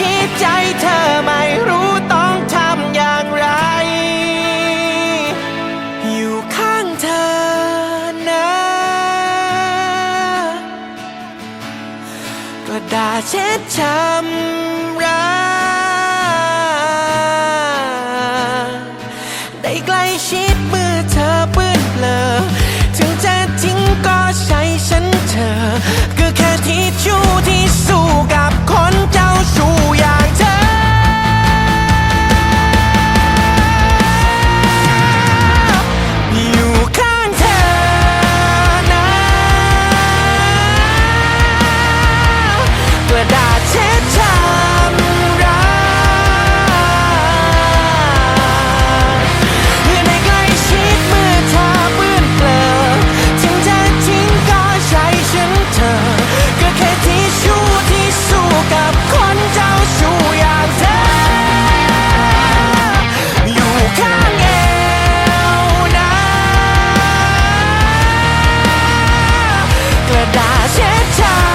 คิดใจเธอไม่รู้ต้องทำอย่างไร อยู่ข้างเธอนะ กระดาษเช็ดช้ำระได้ใกล้ชิดมื 다시 찾